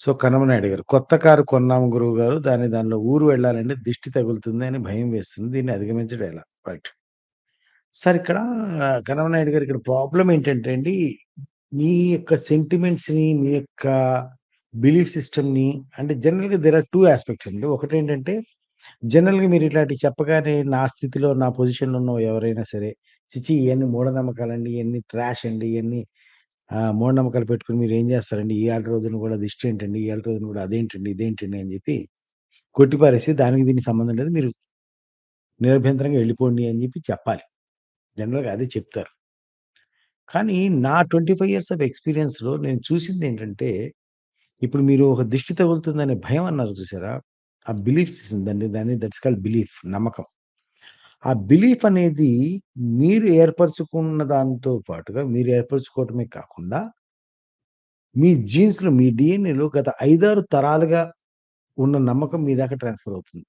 So, కనమనాయుడు గారు. కొత్త car కొన్నాము గురువు గారు దాని దానిలో ఊరు వెళ్ళాలంటే దిష్టి తగులుతుంది అని భయం వేస్తుంది. దీన్ని అధిగమించడం ఎలా? రైట్. సార్ ఇక్కడ కనమనాయుడు గారు ఇక్కడ ప్రాబ్లమ్ ఏంటంటే అండి, మీ యొక్క సెంటిమెంట్స్‌ని, మీ యొక్క బిలీఫ్ సిస్టమ్‌ని అంటే జనరల్‌గా దేర్ ఆర్ టూ ఆస్పెక్ట్స్ అండి. ఒకటేంటంటే జనరల్‌గా మీరు ఇట్లాంటి చెప్పగానే నా స్థితిలో, నా పొజిషన్‌లో ఉన్న ఎవరైనా సరే, చిచి ఇవన్నీ మూఢనమ్మకాలండి, ఇవన్నీ ట్రాష్ అండి, ఇవన్నీ మూఢనమ్మకాలు పెట్టుకుని మీరు ఏం చేస్తారండి? ఈ ఇయాల్టి రోజున కూడా దిష్టి ఏంటండి? ఏళ్ళ రోజున కూడా అదేంటండి? ఇదేంటండి? అని చెప్పి కొట్టిపారేసి దానికి దీనికి సంబంధం లేదు. మీరు నిరభ్యంతరంగా వెళ్ళిపోండి అని చెప్పి చెప్పాలి. జనరల్‌గా అదే చెప్తారు. కానీ నా 25 ఇయర్స్ ఆఫ్ ఎక్స్‌పీరియన్స్‌లో నేను చూసింది ఏంటంటే ఇప్పుడు మీరు ఒక దిష్టి తగులుతుందనే భయం అన్నారు చూసారా? ఆ బిలీఫ్ సిస్టమ్ దాన్ని దాన్ని దట్స్ కాల్డ్ బిలీఫ్ నమ్మకం. ఆ బిలీఫ్ అనేది మీరు ఏర్పరచుకున్న దాంతో పాటుగా మీరు ఏర్పరచుకోవటమే కాకుండా మీ జీన్స్‌లో, మీ డీఎన్ఏలో గత 5, 6 తరాలుగా ఉన్న నమ్మకం మీ దాకా ట్రాన్స్‌ఫర్ అవుతుంది.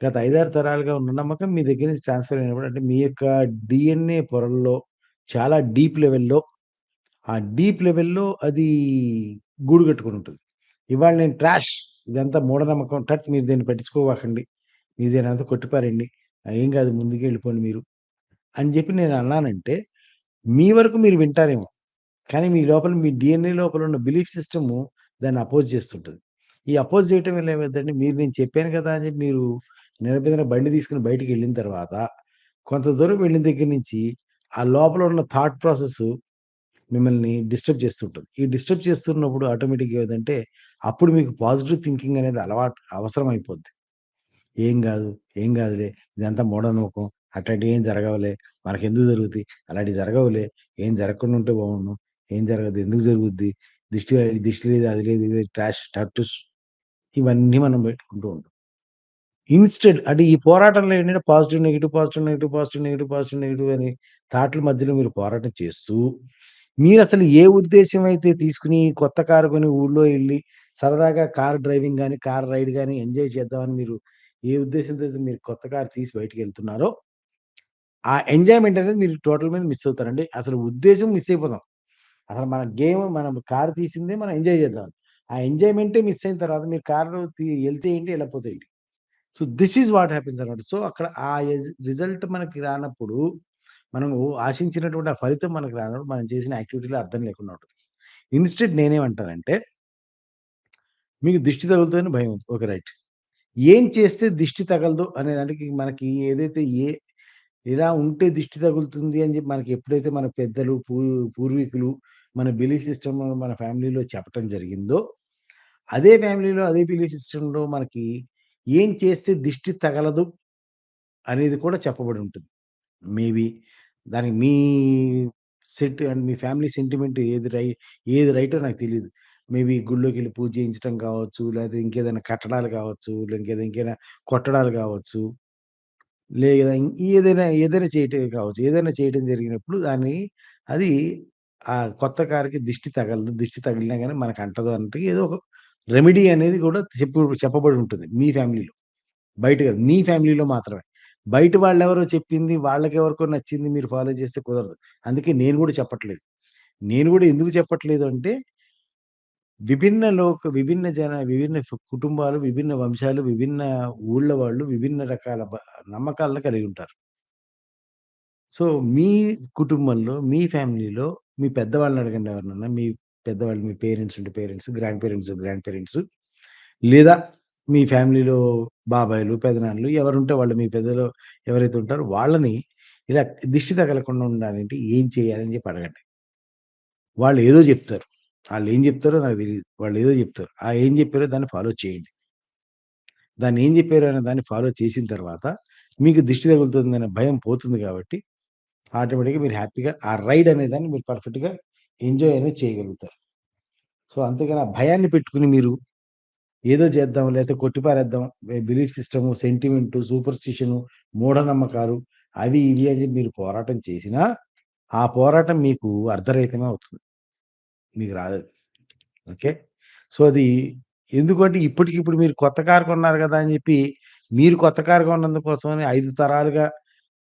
గత 5, 6 తరాలుగా ఉన్న నమ్మకం మీ దగ్గర నుంచి ట్రాన్స్‌ఫర్ అయినప్పుడు అంటే మీ యొక్క డీఎన్ఏ పొరల్లో చాలా డీప్ లెవెల్‌లో ఆ డీప్ లెవెల్‌లో అది గూడు కట్టుకొని ఉంటుంది. ఇవాళ నేను ట్రాష్ ఇదంతా మూఢనమ్మకం టట్ మీరు దీన్ని పట్టించుకోబాకండి. మీరు అంతా కొట్టిపారండి ఏం కాదు ముందుకెళ్ళిపోండి మీరు. అని చెప్పి నేను అన్నానంటే, మీ వరకు మీరు వింటారేమో. కానీ మీ లోపల మీ డిఎన్ఏ లోపల ఉన్న బిలీఫ్ సిస్టము దాన్ని అపోజ్ చేస్తుంటుంది ఈ అపోజ్ చేయటం వల్ల మీరు నేను చెప్పాను కదా! అని చెప్పి మీరు నిరభ్యంతరంగా బండి తీసుకుని బయటికి వెళ్ళిన తర్వాత, కొంత దూరం వెళ్ళిన దగ్గర నుంచి ఆ లోపల ఉన్న థాట్ ప్రాసెస్ మిమ్మల్ని డిస్టర్బ్ చేస్తుంటది. ఈ డిస్టర్బ్ చేస్తున్నప్పుడు ఆటోమేటిక్‌గా ఏదంటే అప్పుడు మీకు పాజిటివ్ థింకింగ్ అనేది అలవాటు అవసరం అయిపోద్ది. ఏం కాదు ఏం కాదులే ఇదంతా మూఢనమ్మకం. అట్లాంటి ఏం జరగవులే. మనకెందుకు జరుగుతాయి? అలాంటివి జరగవులే. ఏం జరగకుండా ఉంటే బాగుండు ఏం జరగదు. ఎందుకు జరుగుద్ది? దిష్టి దిష్టి లేదు, అది లేదు, ఇది ట్రాష్ టట్టుస్ ఇవన్నీ మనం పెట్టుకుంటూ ఉంటాం. ఇన్‌స్టెడ్ అంటే ఈ పోరాటంలో ఏంటంటే positive, negative positive, negative positive, negative positive, negative అని థాట్‌ల మధ్యలో మీరు పోరాటం చేస్తూ, మీరు అసలు ఏ ఉద్దేశం అయితే తీసుకుని కొత్త కారు కొని ఊళ్ళో వెళ్ళి సరదాగా కార్ డ్రైవింగ్ కానీ కార్ రైడ్ కానీ ఎంజాయ్ చేద్దామని మీరు ఏ ఉద్దేశంతో అయితే మీరు కొత్త కారు తీసి బయటికెళ్తున్నారో, ఆ ఎంజాయ్‌మెంట్ అనేది మీరు టోటల్ మీద మిస్ అవుతారండి. అసలు ఉద్దేశం మిస్ అయిపోతాం. అసలు మన గేమ్ మనం కారు తీసిందే మనం ఎంజాయ్ చేద్దాం. ఆ ఎంజాయ్‌మెంటే మిస్ అయిన తర్వాత మీరు కారు తీ ఏంటి? వెళ్ళకపోతే ఏంటి? So, this is what happens అనమాట సో, అక్కడ ఆ రిజల్ట్ మనకి రానప్పుడు, మనము ఆశించినటువంటి ఆ ఫలితం మనకు రానప్పుడు మనం చేసిన యాక్టివిటీలో అర్థం లేకుండా ఉంటుంది. ఇన్స్టెంట్ నేనేమంటానంటే మీకు దిష్టి తగులుతదని భయం ఉంది. ఓకే. రైట్. ఏం చేస్తే దిష్టి తగలదు అనే దానికి మనకి ఏదైతే ఏ ఇలా ఉంటే దిష్టి తగులుతుంది అని చెప్పి మనకి ఎప్పుడైతే మన పెద్దలు, పూ పూర్వీకులు, మన బిలీఫ్ సిస్టమ్ మన ఫ్యామిలీలో చెప్పటం జరిగిందో, అదే ఫ్యామిలీలో, అదే బిలీఫ్ సిస్టంలో మనకి ఏం చేస్తే దిష్టి తగలదు అనేది కూడా చెప్పబడి ఉంటుంది. మేబీ దానికి మీ సెట్ అండ్ మీ ఫ్యామిలీ సెంటిమెంట్ ఏది రై ఏది రైటో నాకు తెలియదు మేబీ గుడిలోకెళ్ళి పూజ చేయించడం కావచ్చు, లేదా ఇంకేదైనా కట్టడాలు కావచ్చు, ఇంకేదైనా ఇంకేదైనా కొట్టడాలు కావచ్చు. లేదా ఏదైనా ఏదైనా చేయటం కావచ్చు. ఏదైనా చేయడం జరిగినప్పుడు దాన్ని అది ఆ కొత్త కారుకి దిష్టి తగలదు. దిష్టి తగిలినా కానీ మనకు అంటదు అంటే ఏదో ఒక రెమెడీ అనేది కూడా చెప్పు చెప్పబడి ఉంటుంది మీ ఫ్యామిలీలో. బయట కాదు. మీ ఫ్యామిలీలో మాత్రమే. బయట వాళ్ళు ఎవరో చెప్పింది వాళ్ళకి ఎవరికో నచ్చింది మీరు ఫాలో చేస్తే కుదరదు. అందుకే నేను కూడా చెప్పట్లేదు. నేను కూడా ఎందుకు చెప్పట్లేదు అంటే విభిన్న లోక విభిన్న జన విభిన్న కుటుంబాలు, విభిన్న వంశాలు, విభిన్న ఊళ్ళ వాళ్ళు విభిన్న రకాల బ నమ్మకాలను కలిగి ఉంటారు. సో, మీ కుటుంబంలో, మీ ఫ్యామిలీలో మీ పెద్దవాళ్ళని అడగండి ఎవరినన్నా. మీ పెద్దవాళ్ళు మీ పేరెంట్స్ ఉంటే parents, grand parents, grand parents లేదా మీ ఫ్యామిలీలో బాబాయిలు, పెదనాన్నలు ఎవరుంటే వాళ్ళు మీ పెద్దలు ఎవరైతే ఉంటారో వాళ్ళని ఇలా దిష్టి తగలకుండా ఉండాలంటే ఏం చేయాలని చెప్పి అడగండి. వాళ్ళు ఏదో వాళ్ళు ఏం చెప్తారో నాకు తెలియదు వాళ్ళు ఏదో చెప్తారు. ఆ ఏం చెప్పారో దాన్ని ఫాలో చేయండి. దాన్ని ఏం చెప్పారో అనే దాన్ని ఫాలో చేసిన తర్వాత మీకు దిష్టి తగులుతుందనే భయం పోతుంది కాబట్టి ఆటోమేటిక్‌గా మీరు హ్యాపీగా ఆ రైడ్ అనే దాన్ని మీరు పర్ఫెక్ట్‌గా ఎంజాయ్ అనేది చేయగలుగుతారు. సో, అంతేగాని ఆ భయాన్ని పెట్టుకుని మీరు ఏదో చేద్దాం లేకపోతే కొట్టిపారేద్దాం బిలీఫ్ సిస్టము, సెంటిమెంటు, సూపర్‌స్టిషను, మూఢనమ్మకాలు అవి ఇవి అని మీరు పోరాటం చేసినా, ఆ పోరాటం మీకు అర్ధరహితమే అవుతుంది. మీకు రాదు ఓకే. సో, అది ఎందుకంటే ఇప్పటికిప్పుడు మీరు కొత్త కారు కొన్నారు కదా! అని చెప్పి మీరు కొత్త కారు కొన్నందుకోసమని ఐదు తరాలుగా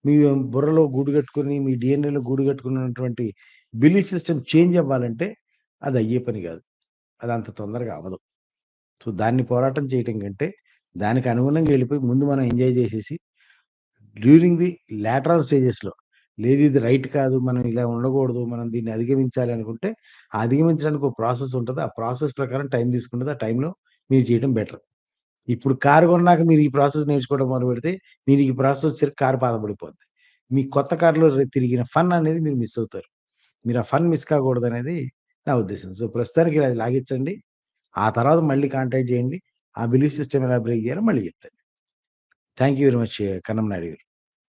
మీ బుర్రలో గూడు కట్టుకొని, మీ డీఎన్ఏలో గూడు కట్టుకున్నటువంటి బిలీఫ్ సిస్టమ్ చేంజ్ అవ్వాలంటే అది అయ్యే పని కాదు. అది అంత తొందరగా అవ్వదు. సో, దాన్ని పోరాటం చేయటం కంటే, దానికి అనుగుణంగా వెళ్ళిపోయి ముందు మనం ఎంజాయ్ చేసేసి డ్యూరింగ్ ది లాటరల్ స్టేజెస్‌లో లేదు ఇది రైట్ కాదు. మనం ఇలా ఉండకూడదు. మనం దీన్ని అధిగమించాలి అనుకుంటే, ఆ అధిగమించడానికి ఒక ప్రాసెస్ ఉంటుంది ఆ ప్రాసెస్ ప్రకారం టైం తీసుకుంటుంది ఆ టైంలో మీరు చేయడం బెటర్. ఇప్పుడు కారు కొన్నాక మీరు ఈ ప్రాసెస్ నేర్చుకోవడం మొదలుపెడితే, మీరు ఈ ప్రాసెస్ వచ్చి కారు పాతబడిపోద్ది. మీ కొత్త కారులో తిరిగిన ఫన్ అనేది మీరు మిస్ అవుతారు. మీరు ఆ ఫన్ మిస్ కాకూడదనేది నా ఉద్దేశం సో, ప్రస్తుతానికి అది లాగించండి ఆ తర్వాత మళ్ళీ కాంటాక్ట్ చేయండి. ఆ బిలీఫ్ సిస్టమ్ ఎలా బ్రేక్ చేయాలో మళ్ళీ చెప్తాను. Thank you very much Kannam Naidu garu.